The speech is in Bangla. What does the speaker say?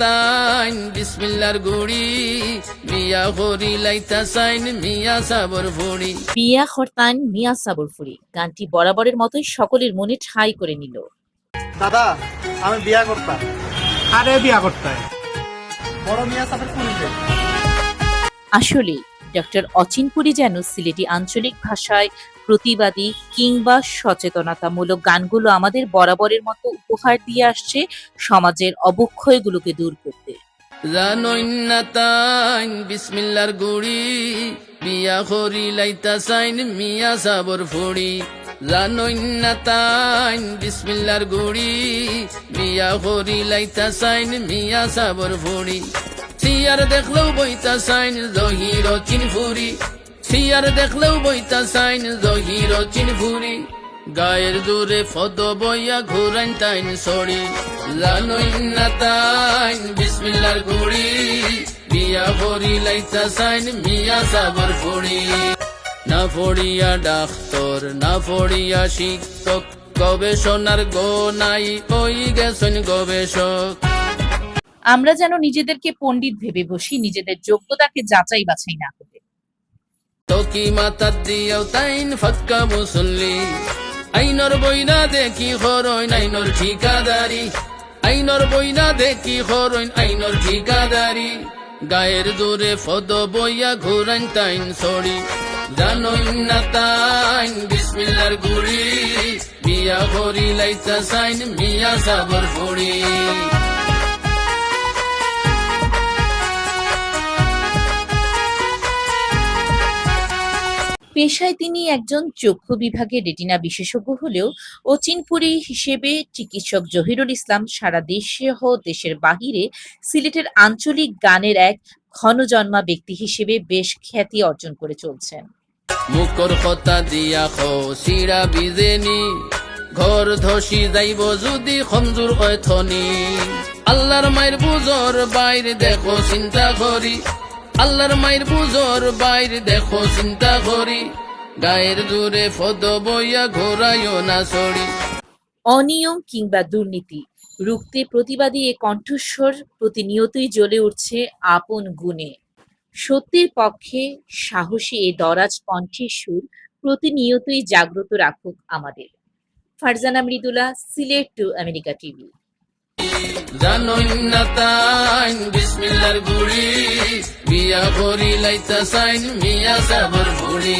তাইন বিসমিল্লার গুড়ি। বিয়া করি লাইতা সাইন মিয়া সাবর ফুড়ি বিয়া খরতান মিয়া সাবর ফুরি গানটি বরাবরের মতোই সকলের মনে ঠাই করে নিল। দাদা আমি বিয়া করতাম। আরে বিয়া করতে? হয় বড় মিয়া সাহেব শুনবে আসলে ডক্টর অচিনপুরি যেন সিলেটি আঞ্চলিক ভাষায় প্রতিবাদী কিংবা সচেতনতামূলক গানগুলো আমাদের বরাবরের মতো উপহার দিয়ে আসছে সমাজের অবক্ষয়গুলোকে দূর করতে। বিসমিল্লার গুড়ি বিয়া করি লাইতা সাইন, মিয়া সাবর ফুড়ি। জানইন না বিসমিল্লার গুড়ি বিয়া করি লাইতা সাইন, মিয়া সাবর ফুড়ি। সিয়ার দেখলেও বইতা সাইন, জহির চিন ফুরি সিয়ার দেখলেও বইতা সাইন জহির চিন ফুরি গায়ের জোরে ফদ বইয়া ঘুরাইন তাইন সরি। জানইন না তাইন বিসমিল্লার গুড়ি। বিয়া ভরি লাইতা সাইন মিয়া সাবর ফুড়ি। না ফড়িয়া ডাক্তর, না ফড়িয়া শিক্ষক, গবেষণার গো নাই ওই গেছেন গবেষক। আমরা যেন নিজেদেরকে পণ্ডিত ভেবে বসি, নিজেদের যোগ্যতাকে যাচাই বাছাই না করে। মাতার দিয়াও তাইন ফাক্কা মুসল্লি আইনর বইনা দেখি খরইন আইনর ঠিকাদারি আইনর বইনা দেখি খরইন আইনর ঠিকাদারি গায়ের দূরে ফদ বইয়া ঘুরাইন তাইন সরি জানইন না তাইন বিসমিল্লার গুড়ি বিয়া ভরি লাইতা সাইন মিয়া সাবর ফুড়ি পেশায় তিনি একজন চক্ষু বিভাগের রেটিনা বিশেষজ্ঞ হলেও অচিনপুরী হিসেবে চিকিৎসক জহিরুল ইসলাম সারা দেশে সহ দেশের বাহিরে সিলেটের আঞ্চলিক গানের এক ক্ষণজন্মা ব্যক্তি হিসেবে বেশ খ্যাতি অর্জন করে চলছেন। মুখর কথা দিয়া সিরা বিজেনি ঘর ধসি যাইব যদি খমজুর অথনি। আল্লাহর মায়ের বুজর বাইরে দেখো চিন্তা করি। আল্লাহর মায়ের বুজর বাইরে দেখো চিন্তা করি। গায়ের দূরে ফদ বইয়া ঘোরাইও না সরি। অনিয়ম কিংবা দুর্নীতি রুখতে প্রতিবাদী এ কণ্ঠস্বর প্রতিনিয়তই জ্বলে উঠছে আপন গুণে। সত্যের পক্ষে সাহসী এ দরাজ কণ্ঠের সুর প্রতিনিয়তই জাগ্রত রাখুক আমাদের। Farzana Mridula Sylhet to America TV. না বিসমিল্লার গুড়ি। বিয়া করি লাইতা সাইন মিয়া সাবর ফুড়ি